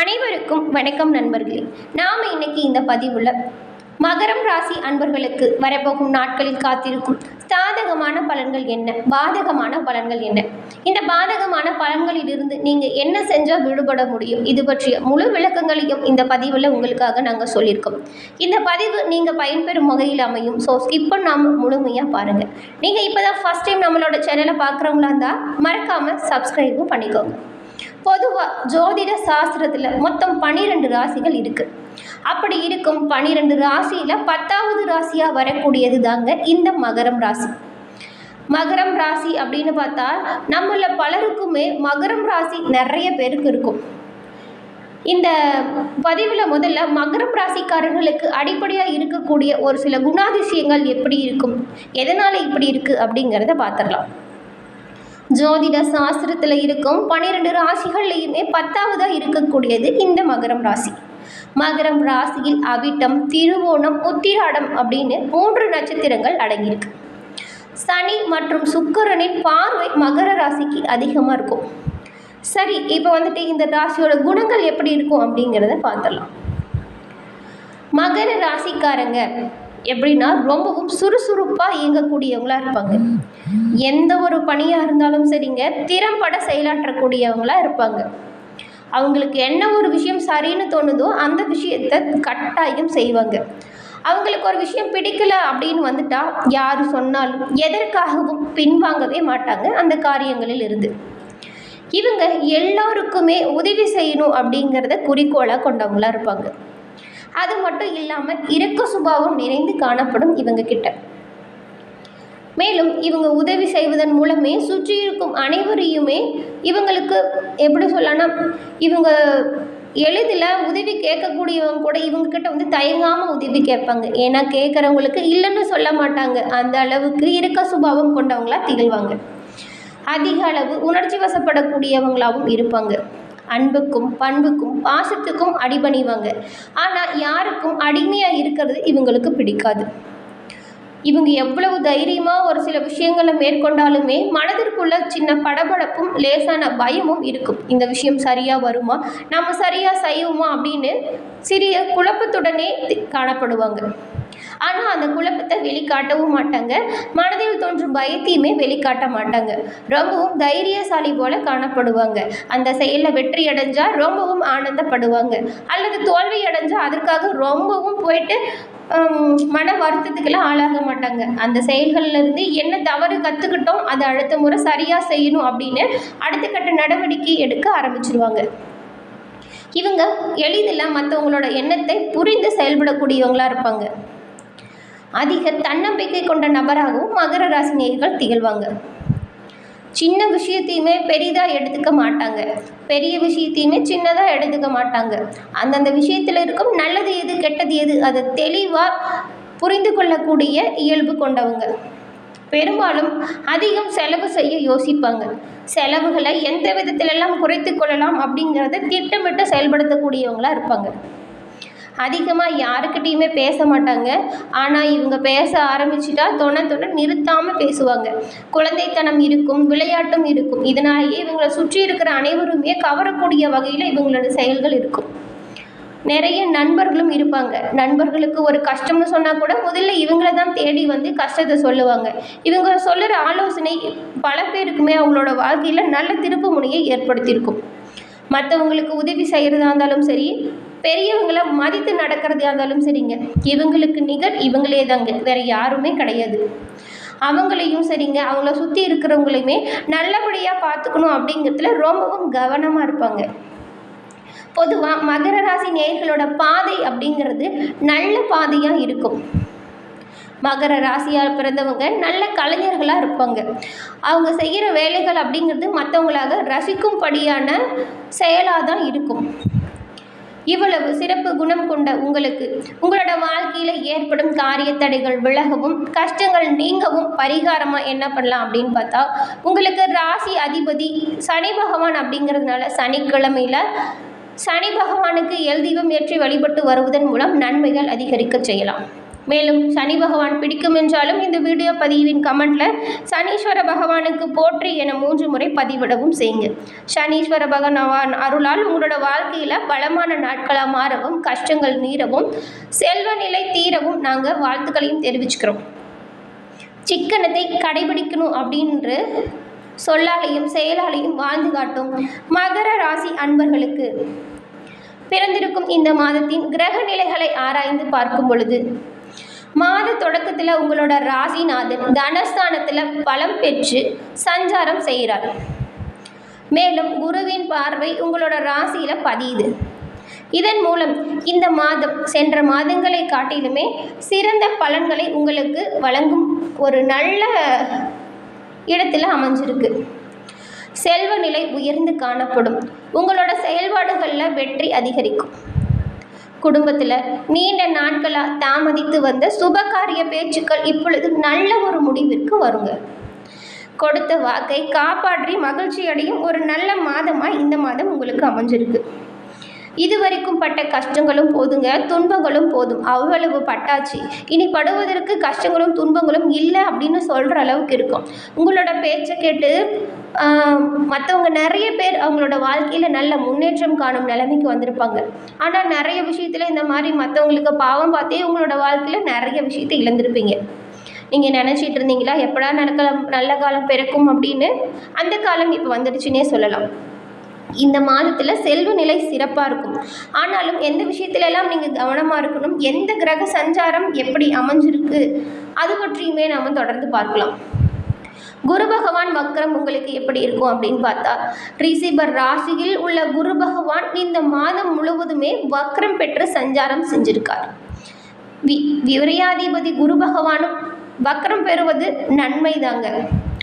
அனைவருக்கும் வணக்கம் நண்பர்களே. நாம் இன்னைக்கு இந்த பதிவில் மகரம் ராசி அன்பர்களுக்கு வரப்போகும் நாட்களில் காத்திருக்கும் சாதகமான பலன்கள் என்ன? பாதகமான பலன்கள் என்ன? இந்த பாதகமான பலன்களிலிருந்து நீங்கள் என்ன செஞ்சால் விடுபட முடியும்? இது பற்றிய முழு விளக்கங்களையும் இந்த பதிவில் உங்களுக்காக நாங்கள் சொல்லியிருக்கோம். இந்த பதிவு நீங்கள் பயன்பெறும் வகையில் அமையும். ஸோ இப்போ நாம் முழுமையாக பாருங்கள் நீங்கள் இப்போ தான் ஃபஸ்ட் டைம் நம்மளோட சேனலை பார்க்குறவங்களா இருந்தால் மறக்காமல் சப்ஸ்கிரைபும் பண்ணிக்கோங்க. பொதுவாக ஜோதிட சாஸ்திரத்தில் மொத்தம் பன்னிரெண்டு ராசிகள் இருக்குது அப்படி இருக்கும் பன்னிரெண்டு ராசியில் பத்தாவது ராசியாக வரக்கூடியது தாங்க இந்த மகரம் ராசி. மகரம் ராசி அப்படின்னு பார்த்தா நம்மள பலருக்குமே மகரம் ராசி நிறைய பேருக்கு இருக்கும். இந்த பதிவில் முதல்ல மகரம் ராசிக்காரர்களுக்கு அடிப்படையாக இருக்கக்கூடிய ஒரு சில குணாதிசயங்கள் எப்படி இருக்கும்? எதனால் இப்படி இருக்குது அப்படிங்கிறத பார்த்துடலாம். ஜோதிட சாஸ்திரத்தில் இருக்கும் பன்னிரெண்டு ராசிகள்லையுமே பத்தாவதாக இருக்கக்கூடியது இந்த மகரம் ராசி. மகரம் ராசியில் அவிட்டம் திருவோணம் உத்திராடம் அப்படின்னு மூன்று நட்சத்திரங்கள் அடங்கியிருக்கு. சனி மற்றும் சுக்கரனின் பார்வை மகர ராசிக்கு அதிகமாக இருக்கும். சரி இப்போ வந்துட்டு இந்த ராசியோட குணங்கள் எப்படி இருக்கும் அப்படிங்கிறத பார்த்துடலாம். மகர ராசிக்காரங்க எப்படின்னா ரொம்பவும் சுறுசுறுப்பாக இயங்கக்கூடியவங்களாக இருப்பாங்க. எந்த ஒரு பணியாக இருந்தாலும் சரிங்க திறம்பட செயலாற்றக்கூடியவங்களாக இருப்பாங்க. அவங்களுக்கு என்ன ஒரு விஷயம் சரின்னு தோணுதோ அந்த விஷயத்தை கட்டாயம் செய்வாங்க. அவங்களுக்கு ஒரு விஷயம் பிடிக்கல அப்படின்னு வந்துட்டா யார் சொன்னாலும் எதற்காகவும் பின்வாங்கவே மாட்டாங்க அந்த காரியங்களில் இருந்து. இவங்க எல்லோருக்குமே உதவி செய்யணும் அப்படிங்கிறத குறிக்கோளாக கொண்டவங்களாக இருப்பாங்க. அது மட்டும் இல்லாமல் இரக்க சுபாவம் நிறைந்து காணப்படும் இவங்க கிட்ட. மேலும் இவங்க உதவி செய்வதன் மூலமே சுற்றி இருக்கும் அனைவரையுமே இவங்களுக்கு எப்படி சொல்லலாம் இவங்க எளிதில் உதவி கேட்கக்கூடியவங்க கூட இவங்க கிட்ட வந்து தயங்காமல் உதவி கேட்பாங்க. ஏன்னா கேட்குறவங்களுக்கு இல்லைன்னு சொல்ல மாட்டாங்க. அந்த அளவுக்கு இருக்க சுபாவம் கொண்டவங்களா திகழ்வாங்க. அதிக அளவு உணர்ச்சி வசப்படக்கூடியவங்களாகவும் இருப்பாங்க. அன்புக்கும் பண்புக்கும் பாசத்துக்கும் அடிபணிவாங்க. ஆனால் யாருக்கும் அடிமையாக இருக்கிறது இவங்களுக்கு பிடிக்காது. இவங்க எவ்வளவு தைரியமாக ஒரு சில விஷயங்களை மேற்கொண்டாலுமே மனதிற்குள்ள சின்ன படபடப்பும் லேசான பயமும் இருக்கும். இந்த விஷயம் சரியாக வருமா? நம்ம சரியாக செய்வோமா? அப்படின்னு சிறிய குழப்பத்துடனே காணப்படுவாங்க. ஆனால் அந்த குழப்பத்தை வெளிக்காட்டவும் மாட்டாங்க. மனதில் தோன்றும் பயத்தையுமே வெளிக்காட்ட மாட்டாங்க. ரொம்பவும் தைரியசாலி போல காணப்படுவாங்க. அந்த செயலில் வெற்றி அடைஞ்சால் ரொம்பவும் ஆனந்தப்படுவாங்க. அல்லது தோல்வி அடைஞ்சால் அதற்காக ரொம்பவும் போயிட்டு மன வருத்தத்துக்கெல்லாம் ஆளாக மாட்டாங்க. அந்த செயல்கள்லேருந்து என்ன தவறு கற்றுக்கிட்டோம் அதை அடுத்த முறை சரியாக செய்யணும் அப்படின்னு அடுத்த கட்ட நடவடிக்கை எடுக்க ஆரம்பிச்சிருவாங்க. இவங்க எளிதில் மற்றவங்களோட எண்ணத்தை புரிந்து செயல்படக்கூடியவங்களாக இருப்பாங்க. அதிக தன்னம்பிக்கை கொண்ட நபராகவும் மகர ராசி நேர்கள் திகழ்வாங்க. சின்ன விஷயத்தையுமே பெரிதாக எடுத்துக்க மாட்டாங்க. பெரிய விஷயத்தையுமே சின்னதாக எடுத்துக்க மாட்டாங்க. அந்தந்த விஷயத்தில் இருக்கும் நல்லது எது கெட்டது எது அதை தெளிவாக புரிந்து கொள்ளக்கூடிய இயல்பு கொண்டவங்க. பெரும்பாலும் அதிகம் செலவு செய்ய யோசிப்பாங்க. செலவுகளை எந்த விதத்திலெல்லாம் குறைத்து கொள்ளலாம் அப்படிங்கிறத திட்டமிட்டு செயல்படுத்தக்கூடியவங்களாக இருப்பாங்க. அதிகமாக யாருக்கிட்டேயுமே பேச மாட்டாங்க. ஆனால் இவங்க பேச ஆரம்பிச்சிட்டா தொண தொண நிறுத்தாமல் பேசுவாங்க. குழந்தைத்தனம் இருக்கும் விளையாட்டும் இருக்கும். இதனாலேயே இவங்களை சுற்றி இருக்கிற அனைவருமே கவரக்கூடிய வகையில் இவங்களோட செயல்கள் இருக்கும். நிறைய நண்பர்களும் இருப்பாங்க. நண்பர்களுக்கு ஒரு கஷ்டம்னு சொன்னால் கூட முதல்ல இவங்கள தான் தேடி வந்து கஷ்டத்தை சொல்லுவாங்க. இவங்க சொல்லுற ஆலோசனை பல பேருக்குமே அவங்களோட வாழ்க்கையில் நல்ல திருப்பு முனையை ஏற்படுத்தியிருக்கும். மற்றவங்களுக்கு உதவி செய்கிறதா இருந்தாலும் சரி பெரியவங்களை மதித்து நடக்கிறதா இருந்தாலும் சரிங்க. இவங்களுக்கு நிகர் இவங்களே தாங்க. வேற யாருமே கிடையாது. அவங்களையும் சரிங்க. அவங்கள சுற்றி இருக்கிறவங்களையுமே நல்லபடியாக பார்த்துக்கணும் அப்படிங்கிறதுல ரொம்பவும் கவனமாக இருப்பாங்க. பொதுவாக மகர ராசி நேயர்களோட பாதை அப்படிங்கிறது நல்ல பாதையாக இருக்கும். மகர ராசியால் பிறந்தவங்க நல்ல கலைஞர்களாக இருப்பாங்க. அவங்க செய்கிற வேலைகள் அப்படிங்கிறது மற்றவங்களாக ரசிக்கும்படியான செயலாக தான் இருக்கும். இவ்வளவு சிறப்பு குணம் கொண்ட உங்களுக்கு. உங்களோட வாழ்க்கையில் ஏற்படும் காரிய தடைகள் விலகவும் கஷ்டங்கள் நீங்கவும் பரிகாரமாக என்ன பண்ணலாம் அப்படின்னு பார்த்தா உங்களுக்கு ராசி அதிபதி சனி பகவான் அப்படிங்கிறதுனால சனிக்கிழமையில் சனி பகவானுக்கு எல் தீபம் ஏற்றி வழிபட்டு வருவதன் மூலம் நன்மைகள் அதிகரிக்க செய்யலாம். மேலும் சனி பகவான் பிடிக்கும் என்றாலும் இந்த வீடியோ பதிவின் கமெண்ட்ல சனீஸ்வர பகவானுக்கு போற்றி என மூன்று முறை பதிவிடவும் செய்யுங்க. சனீஸ்வர பகவான் அருளால் உங்களோட வாழ்க்கையில் பலமான நாட்களாக மாறவும் கஷ்டங்கள் நீரவும் செல்வ நிலை தீரவும் நாங்கள் வாழ்த்துக்களையும் தெரிவிச்சுக்கிறோம். சிக்கனத்தை கடைபிடிக்கணும் அப்படின்ற சொல்லாலையும் செயலாலையும் வாழ்ந்து காட்டும் மகர ராசி அன்பர்களுக்கு பிறந்திருக்கும் இந்த மாதத்தின் கிரக நிலைகளை ஆராய்ந்து பார்க்கும் பொழுது மாத தொடக்கத்தில் உங்களோட ராசிநாதன் தனஸ்தானத்தில் பலம் பெற்று சஞ்சாரம் செய்கிறார். மேலும் குருவின் பார்வை உங்களோட ராசியில் பதியுது. இதன் மூலம் இந்த மாதம் சென்ற மாதங்களை காட்டிலுமே சிறந்த பலன்களை உங்களுக்கு வழங்கும் ஒரு நல்ல இடத்துல அமைஞ்சிருக்கு. செல்வ நிலை உயர்ந்து காணப்படும். உங்களோட செயல்பாடுகளில் வெற்றி அதிகரிக்கும். குடும்பத்தில் நீண்ட நாட்களாக தாமதித்து வந்த சுபகாரிய பேச்சுக்கள் இப்பொழுது நல்ல ஒரு முடிவிற்கு வருங்க. கொடுத்த வாக்கை காப்பாற்றி மகிழ்ச்சி அடையும் ஒரு நல்ல மாதமாக இந்த மாதம் உங்களுக்கு அமைஞ்சிருக்கு. இதுவரைக்கும் பட்ட கஷ்டங்களும் போதுங்க துன்பங்களும் போதும். அவ்வளவு பட்டாச்சு. இனி படுவதற்கு கஷ்டங்களும் துன்பங்களும் இல்லை அப்படின்னு சொல்கிற அளவுக்கு இருக்கும். உங்களோட பேச்சை கேட்டு மற்றவங்க நிறைய பேர் அவங்களோட வாழ்க்கையில் நல்ல முன்னேற்றம் காணும் நிலைமைக்கு வந்திருப்பாங்க. ஆனால் நிறைய விஷயத்தில் இந்த மாதிரி மற்றவங்களுக்கு பாவம் பார்த்தே உங்களோட வாழ்க்கையில் நிறைய விஷயத்தை இழந்திருப்பீங்க. நீங்கள் நினச்சிட்டு இருந்தீங்களா எப்படா நடக்கலாம் நல்ல காலம் பிறக்கும் அப்படின்னு? அந்த காலம் இப்போ வந்துடுச்சுன்னே சொல்லலாம். இந்த மாதத்தில் செல்வ நிலை சிறப்பாக இருக்கும். ஆனாலும் எந்த விஷயத்திலெல்லாம் நீங்கள் கவனமாக இருக்கணும் எந்த கிரக சஞ்சாரம் எப்படி அமைஞ்சிருக்கு அது பற்றியுமே நாம் தொடர்ந்து பார்க்கலாம். குரு பகவான் வக்ரம் உங்களுக்கு எப்படி இருக்கும் அப்படின்னு பார்த்தா ரிசிபர் ராசியில் உள்ள குரு பகவான் இந்த மாதம் முழுவதுமே வக்ரம் பெற்று சஞ்சாரம் செஞ்சிருக்கார். வி விவரியாதிபதி குரு பகவானும் வக்ரம் பெறுவது நன்மை தாங்க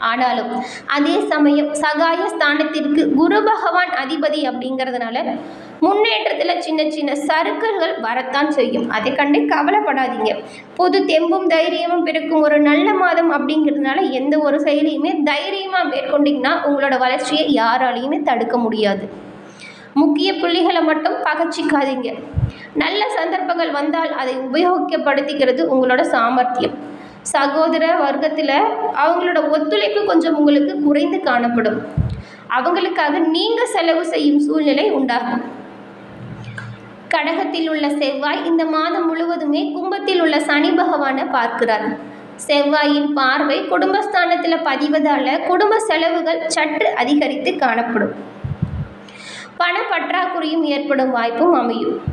ஆனாலும் அதே சமயம் சகாய ஸ்தானத்திற்கு குரு பகவான் அதிபதி அப்படிங்கிறதுனால முன்னேற்றத்தில் சின்ன சின்ன சறுக்கல்கள் வரத்தான் செய்யும். அதை கண்டு கவலைப்படாதீங்க. பொது தெம்பும் தைரியமும் பிறக்கும் ஒரு நல்ல மாதம் அப்படிங்கிறதுனால எந்த ஒரு செயலையுமே தைரியமாக மேற்கொண்டிங்கன்னா உங்களோட வளர்ச்சியை யாராலையுமே தடுக்க முடியாது. முக்கிய புள்ளிகளை மட்டும் பகச்சிக்காதீங்க. நல்ல சந்தர்ப்பங்கள் வந்தால் அதை உபயோகப்படுத்திக்கிறது உங்களோட சாமர்த்தியம். சகோதர வர்க்கத்தில் அவங்களோட ஒத்துழைப்பு கொஞ்சம் உங்களுக்கு குறைந்து காணப்படும். அவங்களுக்காக நீங்கள் செலவு செய்யும் சூழ்நிலை உண்டாகும். கடகத்தில் உள்ள செவ்வாய் இந்த மாதம் முழுவதுமே கும்பத்தில் உள்ள சனி பகவானை பார்க்கிறார். செவ்வாயின் பார்வை குடும்பஸ்தானத்தில் பதிவதால் குடும்ப செலவுகள் சற்று அதிகரித்து காணப்படும். பண பற்றாக்குறையும் ஏற்படும் வாய்ப்பும் அமையும்.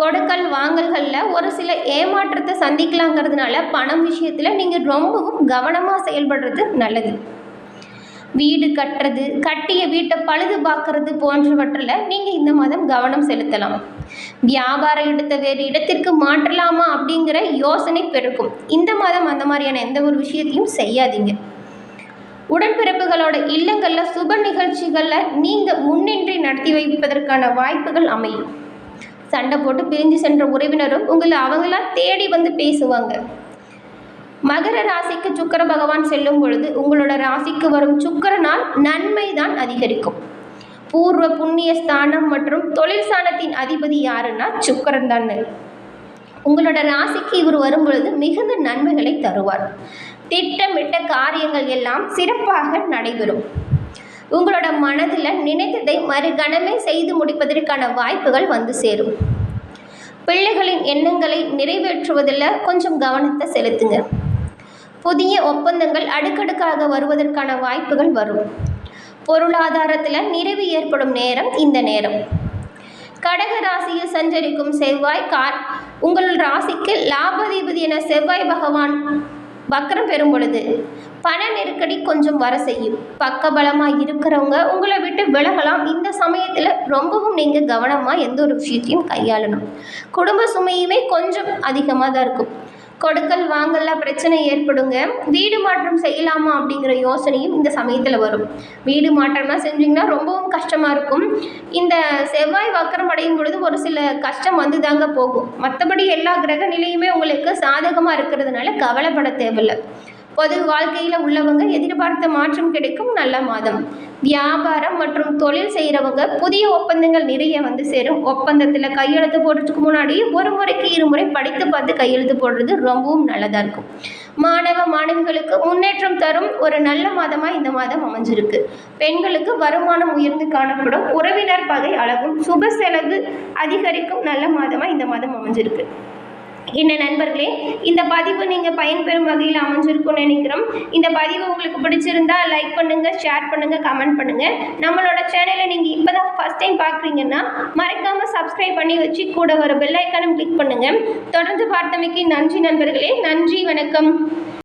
கொடுக்கல் வாங்கல்களில் ஒரு சில ஏமாற்றத்தை சந்திக்கலாங்கிறதுனால பணம் விஷயத்தில் நீங்கள் ரொம்பவும் கவனமாக செயல்படுறது நல்லது. வீடு கட்டுறது கட்டிய வீட்டை பழுது பார்க்கறது போன்றவற்றில் நீங்கள் இந்த மாதம் கவனம் செலுத்தலாம். வியாபாரம் எடுத்த வேறு இடத்திற்கு மாற்றலாமா அப்படிங்கிற யோசனை பெருக்கும். இந்த மாதம் அந்த மாதிரியான எந்த ஒரு விஷயத்தையும் செய்யாதீங்க. உடன்பிறப்புகளோட இல்லங்களில் சுப நிகழ்ச்சிகளில் நீங்கள் முன்னின்றி நடத்தி வைப்பதற்கான வாய்ப்புகள் அமையும். சண்டை போட்டு பிரிஞ்சு சென்ற உறவினரும் உங்களை அவங்களா தேடி வந்து பேசுவாங்க. மகர ராசிக்கு சுக்கர பகவான் செல்லும் பொழுது உங்களோட ராசிக்கு வரும் சுக்கரனால் நன்மை தான் அதிகரிக்கும். பூர்வ புண்ணிய ஸ்தானம் மற்றும் தொழில் ஸ்தானத்தின் அதிபதி யாருன்னா சுக்கரன் தான். உங்களோட ராசிக்கு இவர் வரும் பொழுது மிகுந்த நன்மைகளை தருவார். திட்டமிட்ட காரியங்கள் எல்லாம் சிறப்பாக நடைபெறும். உங்களோட மனதில் நினைத்ததை மறுகணமே செய்து முடிப்பதற்கான வாய்ப்புகள் வந்து சேரும். பிள்ளைகளின் எண்ணங்களை நிறைவேற்றுவதில் கொஞ்சம் கவனத்தை செலுத்துங்க. புதிய ஒப்பந்தங்கள் அடுக்கடுக்காக வருவதற்கான வாய்ப்புகள் வரும். பொருளாதாரத்தில் நிறைவு ஏற்படும் நேரம் இந்த நேரம். கடக ராசியில் சஞ்சரிக்கும் செவ்வாய் கார் உங்கள் ராசிக்கு லாபதிபதி என செவ்வாய் பகவான் வக்கரம் பெறும் பொழுது பண நெருக்கடி கொஞ்சம் வர செய்யும். பக்கபலமாக இருக்கிறவங்க உங்களை விட்டு விலகலாம். இந்த சமயத்தில் ரொம்பவும் நீங்கள் கவனமாக எந்த ஒரு விஷயத்தையும் கையாளணும். குடும்ப சுமையுமே கொஞ்சம் அதிகமாக தான் இருக்கும். கொடுக்கல் வாங்கல்ல பிரச்சனை ஏற்படுங்க. வீடு மாற்றம் செய்யலாமா அப்படிங்கிற யோசனையும் இந்த சமயத்தில் வரும். வீடு மாற்றம்லாம் செஞ்சிங்கன்னா ரொம்பவும் கஷ்டமாக இருக்கும். இந்த செவ்வாய் வக்கரம் அடையும் பொழுது ஒரு சில கஷ்டம் வந்து தாங்க போகும். மற்றபடி எல்லா கிரக நிலையுமே உங்களுக்கு சாதகமாக இருக்கிறதுனால கவலைப்பட தேவையில்லை. பொது வாழ்க்கையில் உள்ளவங்க எதிர்பார்த்த மாற்றம் கிடைக்கும் நல்ல மாதம். வியாபாரம் மற்றும் தொழில் செய்கிறவங்க புதிய ஒப்பந்தங்கள் நிறைய வந்து சேரும். ஒப்பந்தத்தில் கையெழுத்து போடுறதுக்கு முன்னாடி ஒரு முறைக்கு இருமுறை படித்து பார்த்து கையெழுத்து போடுறது ரொம்பவும் நல்லதாக இருக்கும். மாணவ மாணவிகளுக்கு முன்னேற்றம் தரும் ஒரு நல்ல மாதமாக இந்த மாதம் அமைஞ்சிருக்கு. பெண்களுக்கு வருமானம் உயர்ந்து காணப்படும். உறவினர் பகை அழகும். சுப செலவு அதிகரிக்கும் நல்ல மாதமாக இந்த மாதம் அமைஞ்சிருக்கு. என்ன நண்பர்களே இந்த பதிவு நீங்கள் பயன்பெறும் வகையில் அமைஞ்சிருக்கும்னு நினைக்கிறோம். இந்த பதிவு உங்களுக்கு பிடிச்சிருந்தா லைக் பண்ணுங்கள் ஷேர் பண்ணுங்கள் கமெண்ட் பண்ணுங்கள் நம்மளோட சேனலை நீங்கள் இப்போ தான் ஃபஸ்ட் டைம் பார்க்குறீங்கன்னா மறக்காமல் சப்ஸ்கிரைப் பண்ணி வச்சு கூட வர பெல்லைக்கானும் கிளிக் பண்ணுங்கள் தொடர்ந்து பார்த்தமைக்கு நன்றி நண்பர்களே நன்றி வணக்கம்.